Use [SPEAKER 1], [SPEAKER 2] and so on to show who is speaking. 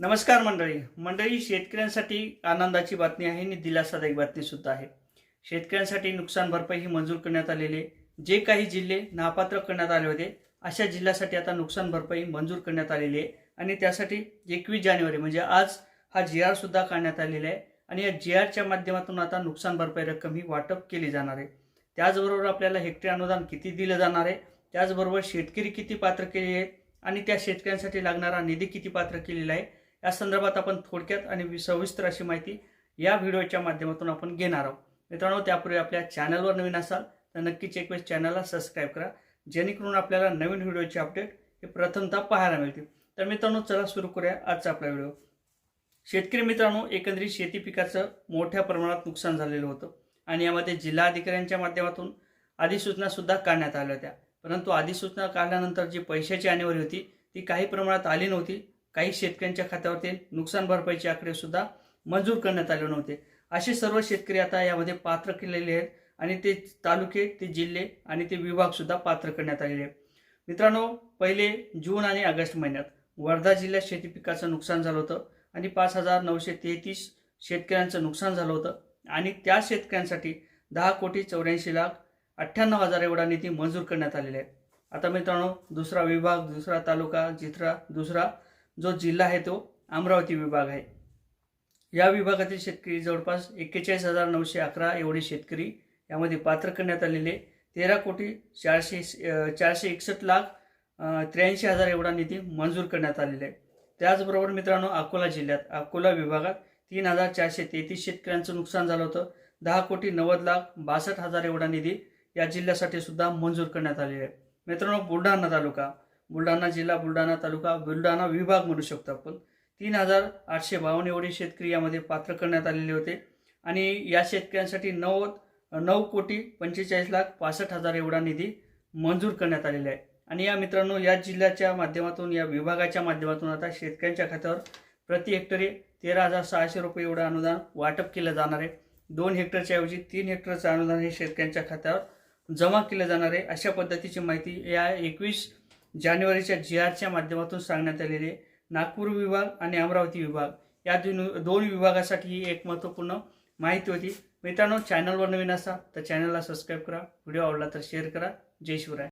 [SPEAKER 1] नमस्कार मंडळी. मंडळी शेतकऱ्यांसाठी आनंदाची बातमी आहे आणि दिलासादायक बातमी सुद्धा आहे. शेतकऱ्यांसाठी नुकसान भरपाई ही मंजूर करण्यात आलेली आहे. जे काही जिल्हे नापात्र करण्यात आले होते अशा जिल्ह्यासाठी आता नुकसान भरपाई मंजूर करण्यात आलेली आहे. आणि त्यासाठी एकवीस जानेवारी म्हणजे आज हा जी आर सुद्धा काढण्यात आलेला आहे. आणि या जी आरच्या माध्यमातून आता नुकसान भरपाई रक्कम ही वाटप केली जाणार आहे. त्याचबरोबर आपल्याला हेक्टरी अनुदान किती दिलं जाणार आहे? त्याचबरोबर शेतकरी किती पात्र केले आहेत? आणि त्या शेतकऱ्यांसाठी लागणारा निधी किती पात्र केलेला आहे? या संदर्भात आपण थोडक्यात आणि सविस्तर अशी माहिती या व्हिडिओच्या माध्यमातून आपण घेणार आहोत. मित्रांनो त्यापूर्वी आपल्या चॅनलवर नवीन असाल तर नक्कीच एक वेळेस चॅनलला सबस्क्राईब करा जेणेकरून आपल्याला नवीन व्हिडिओचे अपडेट हे प्रथमतः पाहायला मिळतील. तर मित्रांनो चला सुरू करूया आजचा आपला व्हिडिओ. शेतकरी मित्रांनो एकंदरीत शेती पिकाचं मोठ्या प्रमाणात नुकसान झालेलं होतं आणि यामध्ये जिल्हा अधिकाऱ्यांच्या माध्यमातून अधिसूचनासुद्धा काढण्यात आल्या होत्या. परंतु अधिसूचना काढल्यानंतर जी पैशाची आणेवारी होती ती काही प्रमाणात आली नव्हती. काही शेतकऱ्यांच्या खात्यावरती नुकसान भरपाईचे आकडे सुद्धा मंजूर करण्यात आले नव्हते. असे सर्व शेतकरी आता यामध्ये पात्र केलेले आहेत आणि ते तालुके ते जिल्हे आणि ते विभाग सुद्धा पात्र करण्यात आलेले आहेत. मित्रांनो पहिले जून आणि ऑगस्ट महिन्यात वर्धा जिल्ह्यात शेती पिकाचं नुकसान झालं होतं आणि पाच हजार नऊशे तेहतीस शेतकऱ्यांचं नुकसान झालं होतं आणि त्या शेतकऱ्यांसाठी दहा कोटी चौऱ्याऐंशी लाख अठ्ठ्याण्णव हजार एवढा निधी मंजूर करण्यात आलेला आहे. आता मित्रांनो दुसरा विभाग दुसरा तालुका जिथरा दुसरा जो जिल्हा आहे तो अमरावती विभाग आहे. या विभागातील शेतकरी जवळपास एक्केचाळीस हजार नऊशे अकरा एवढे शेतकरी यामध्ये पात्र करण्यात आलेले तेरा कोटी चारशे चारशे एकसष्ट लाख त्र्याऐंशी हजार एवढा निधी मंजूर करण्यात आलेला आहे. त्याचबरोबर मित्रांनो अकोला जिल्ह्यात अकोला विभागात तीन हजार चारशे तेहतीस शेतकऱ्यांचं नुकसान झालं होतं. दहा कोटी नव्वद लाख बासष्ट हजार एवढा निधी या जिल्ह्यासाठी सुद्धा मंजूर करण्यात आलेला आहे. मित्रांनो बुलढाणा तालुका बुलढाणा जिल्हा बुलढाणा तालुका बुलढाणा विभाग म्हणू शकतो आपण. तीन हजार आठशे बावन्न एवढे शेतकरी यामध्ये पात्र करण्यात आलेले होते. आणि या शेतकऱ्यांसाठी नऊ नऊ कोटी पंचेचाळीस लाख पासष्ट हजार एवढा निधी मंजूर करण्यात आलेला आहे. आणि या मित्रांनो या जिल्ह्याच्या माध्यमातून या विभागाच्या माध्यमातून आता शेतकऱ्यांच्या खात्यावर प्रति हेक्टरी तेरा हजार सहाशे रुपये एवढं अनुदान वाटप केलं जाणार आहे. दोन हेक्टरच्या ऐवजी तीन हेक्टरचं अनुदान हे शेतकऱ्यांच्या खात्यावर जमा केलं जाणार आहे. अशा पद्धतीची माहिती या एकवीस जानेवारीच्या जी आरच्या माध्यमातून सांगण्यात आलेले नागपूर विभाग आणि अमरावती विभाग. या दोन दोन विभागासाठी ही एक महत्त्वपूर्ण माहिती होती. मित्रांनो चॅनलवर नवीन असा तर चॅनलला सबस्क्राईब करा. व्हिडिओ आवडला तर शेअर करा. जय शिवराय.